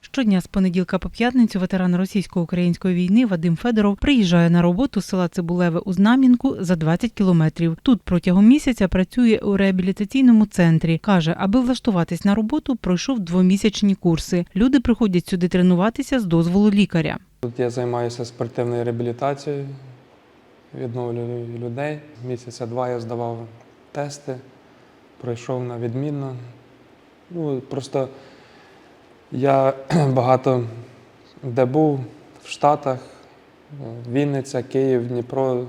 Щодня з понеділка по п'ятницю ветеран російсько-української війни Вадим Федоров приїжджає на роботу з села Цибулеве у Знам'янку за 20 кілометрів. Тут протягом місяця працює у реабілітаційному центрі. каже, аби влаштуватись на роботу, пройшов двомісячні курси. Люди приходять сюди тренуватися з дозволу лікаря. Тут я займаюся спортивною реабілітацією, відновлюю людей. Місяця два я здавав тести, пройшов на відмінно. Ну, просто я багато де був в Штатах, Вінниця, Київ, Дніпро,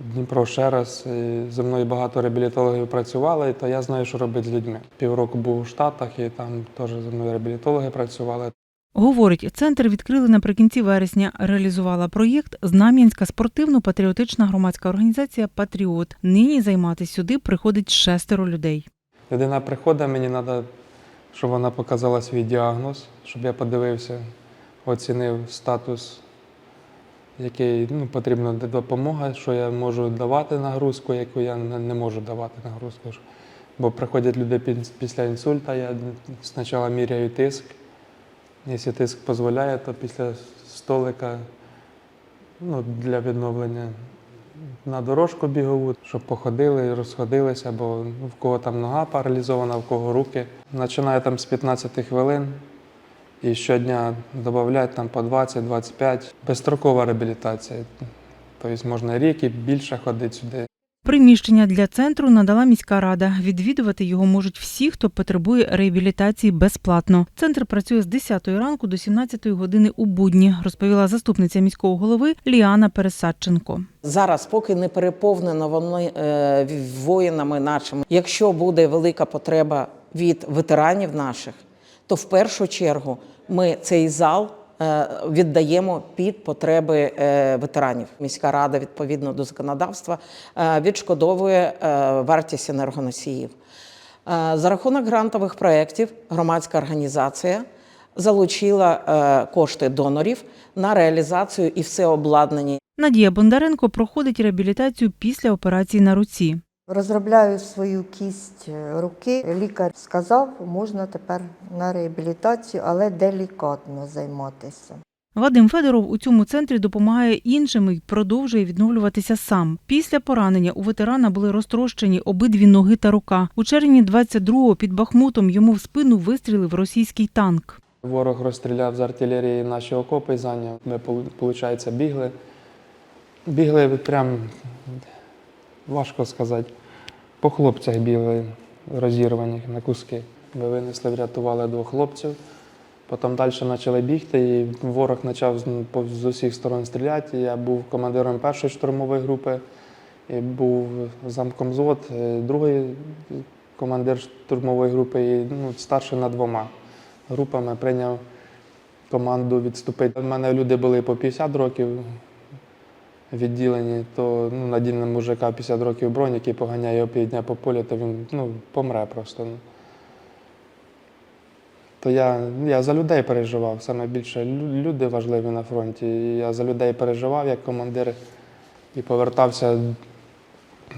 Дніпро ще раз. І зі мною багато реабілітологів працювали, то я знаю, що робити з людьми. Півроку був у Штатах і там теж зі мною реабілітологи працювали. Говорить, центр відкрили наприкінці вересня. Реалізувала проєкт Знам'янська спортивно-патріотична громадська організація Патріот. Нині займатися сюди приходить шестеро людей. Людина приходить, мені треба, щоб вона показала свій діагноз, щоб я подивився, оцінив статус, який ну, потрібна допомога, що я можу давати нагрузку, яку я не можу давати нагрузку. Бо приходять люди після інсульта, я спочатку міряю тиск. Якщо тиск дозволяє, то після столика ну, для відновлення на дорожку бігову, щоб походили, розходилися, бо в кого там нога паралізована, в кого руки. Починаю там з 15 хвилин і щодня додають там по 20-25. Безстрокова реабілітація. Тобто можна рік і більше ходити сюди. Приміщення для центру надала міська рада. Відвідувати його можуть всі, хто потребує реабілітації безплатно. Центр працює з 10 ранку до 17 години у будні, розповіла заступниця міського голови Ліана Пересадченко. Зараз, поки не переповнено вони е, воїнами нашими, якщо буде велика потреба від ветеранів наших, то в першу чергу ми цей зал віддаємо під потреби е, ветеранів. Міська рада відповідно до законодавства е, відшкодовує е, вартість енергоносіїв. Е, За рахунок грантових проєктів громадська організація залучила е, кошти донорів на реалізацію і все обладнання Надія Бондаренко проходить реабілітацію після операції на руці. Розробляю свою кість е, руки. Лікар сказав, можна тепер на реабілітацію, але делікатно займатися. Вадим Федоров у цьому центрі допомагає іншим і продовжує відновлюватися сам. Після поранення у ветерана були розтрощені обидві ноги та рука. У червні 22-го під Бахмутом йому в спину вистрілив російський танк. Ворог розстріляв з артилерії наші окопи і зайняв. Ми, виходить, бігли. Бігли прям, важко сказати, по хлопцях бігли, розірвані на куски. Ми винесли, врятували двох хлопців. Потім далі почали бігти, і ворог почав з- усіх сторон стріляти. Я був командиром першої штурмової групи, і був замком взвод, е, другий командир штурмової групи, і ну, старший над двома групами прийняв команду відступити. У мене люди були по 50 років відділені, то ну, надільне мужика 50 років бронь, який поганяє його півдня по полю, то він ну, помре просто. ну. То я, я за людей переживав. Саме більше люди важливі на фронті. І я за людей переживав як командир і повертався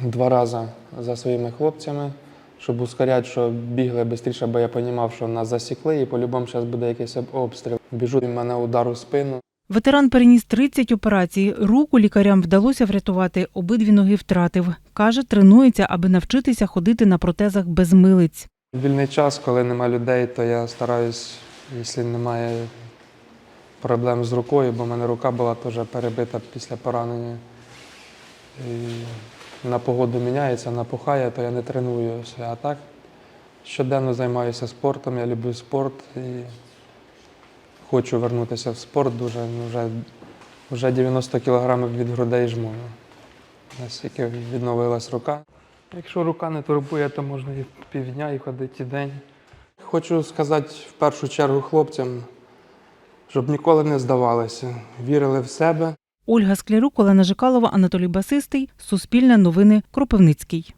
два рази за своїми хлопцями, щоб ускоряти, щоб бігли швидше, бо я розумів, що нас засікли, і по-любому зараз буде якийсь обстріл. Біжу, і мене удар у спину. Ветеран переніс 30 операцій. Руку лікарям вдалося врятувати, обидві ноги втратив. Каже, тренується, аби навчитися ходити на протезах без милиць. Вільний час, коли нема людей, то я стараюсь, якщо немає проблем з рукою, бо в мене рука була теж перебита після поранення. І на погоду міняється, напухає, то я не тренуюся. А так щоденно займаюся спортом, я люблю спорт і хочу вернутися в спорт дуже. ну, Вже, вже 90 кілограмів від грудей жму. Наскільки відновилась рука. Якщо рука не турбує, то можна і півдня, і ходити і день. Хочу сказати в першу чергу хлопцям, щоб ніколи не здавалися, вірили в себе. Ольга Склярук, Олена Жикалова, Анатолій Басистий. Суспільне новини. Кропивницький.